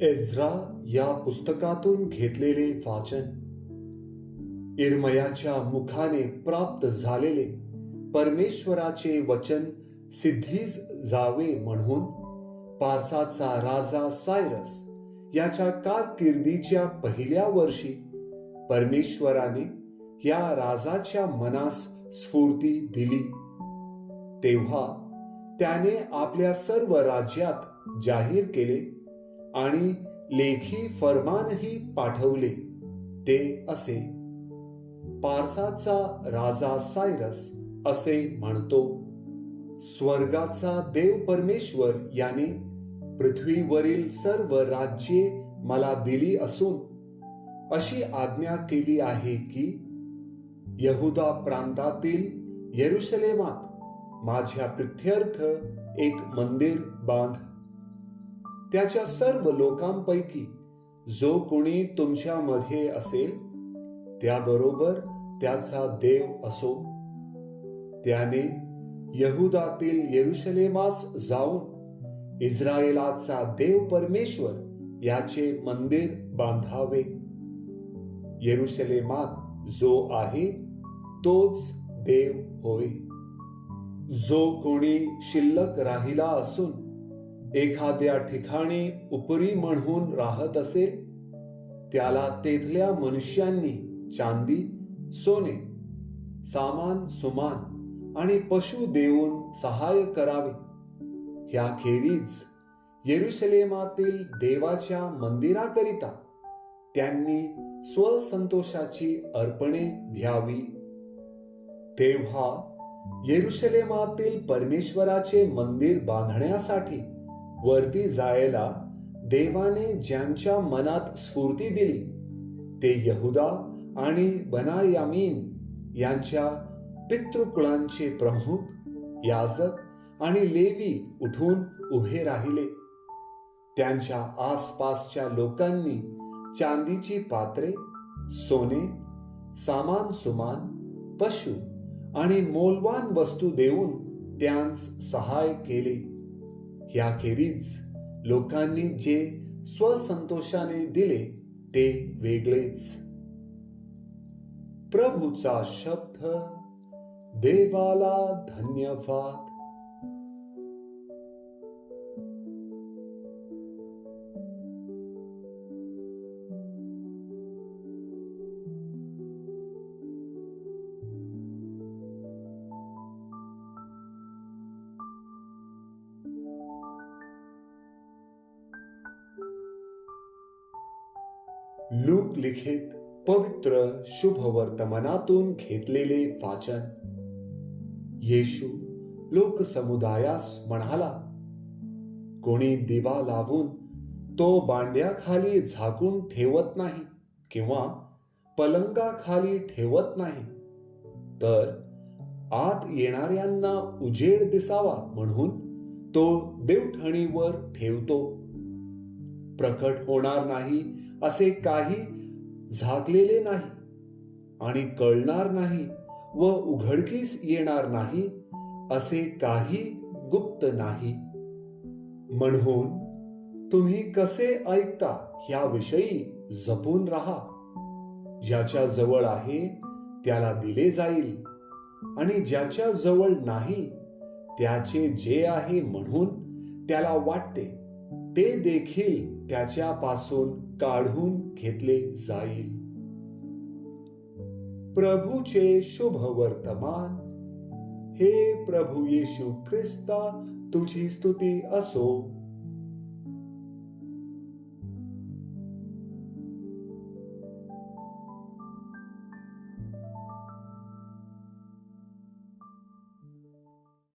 एझ्रा या पुस्तकातून घेतलेले वाचन इरमयाच्या मुखाने प्राप्त झालेले परमेश्वराचे वचन सिद्धीस जावे म्हणून पारसाचा राजा सायरस याच्या कारकिर्दीच्या पहिल्या वर्षी परमेश्वराने या राजाच्या मनास स्फूर्ती दिली. तेव्हा त्याने आपल्या सर्व राज्यात जाहीर केले. आणि लेखी फरमानही पाठवले ते असे. पारसाचा राजा सायरस असे म्हणतो स्वर्गाचा देव परमेश्वर याने पृथ्वीवरील सर्व राज्ये मला दिली असून अशी आज्ञा केली आहे की यहुदा प्रांतातील येरुशलेमात माझ्या प्रित्यर्थ एक मंदिर बांध. त्याच्या सर्व लोकांपैकी जो कोणी तुमच्यामध्ये असेल त्याबरोबर त्याचा देव असो. त्याने यहुदातील येरुशलेमास जाऊन इस्रायलाचा देव परमेश्वर याचे मंदिर बांधावे. येरुशलेमात जो आहे तोच देव होय. जो कोणी शिल्लक राहिला असून एखाद्या ठिकाणी उपरी म्हणून राहत असेल त्याला तेथल्या मनुष्यांनी चांदी सोने सामान सुमान आणि पशु देऊन सहाय्य करावे. ह्याखेरीज येरुशलेमातील देवाच्या मंदिराकरिता त्यांनी स्वसंतोषाची अर्पणे द्यावी तेव्हा येरुशलेमातील परमेश्वराचे मंदिर बांधण्यासाठी वरती जायला देवाने ज्यांच्या मनात स्फूर्ती दिली ते यहुदा आणि बनायामीन यांच्या पितृकुळांचे प्रमुख याजक आणि लेवी उठून उभे राहिले. त्यांच्या आसपासच्या लोकांनी चांदीची पात्रे सोने सामान सुमान पशु आणि मोलवान वस्तू देऊन त्यांस सहाय केले. याखेरीज लोकांनी जे स्वसंतोषाने दिले ते वेगळेच. प्रभूचा शब्द देवाला धन्यवाद. लूक लिखित पवित्र शुभ वर्तमानातून घेतलेले वाचन. येशू लोकसमुदायास म्हणाला कोणी दिवा लावून तो बांड्याखाली झाकून ठेवत नाही किंवा पलंगाखाली ठेवत नाही तर आत येणाऱ्यांना उजेड दिसावा म्हणून तो देवठणीवर ठेवतो. प्रकट होणार नाही असे काही झाकलेले नाही आणि कळणार नाही व उघडकीस येणार नाही असे काही गुप्त नाही. म्हणून तुम्ही कसे ऐकता ह्याविषयी जपून राहा. ज्याच्या जवळ आहे त्याला दिले जाईल आणि ज्याच्या जवळ नाही त्याचे जे आहे म्हणून त्याला वाटते. ते देखील त्याच्यापासून काढून घेतले जाईल. प्रभूचे शुभ वर्तमान. हे प्रभू येशू ख्रिस्ता तुझी स्तुती असो.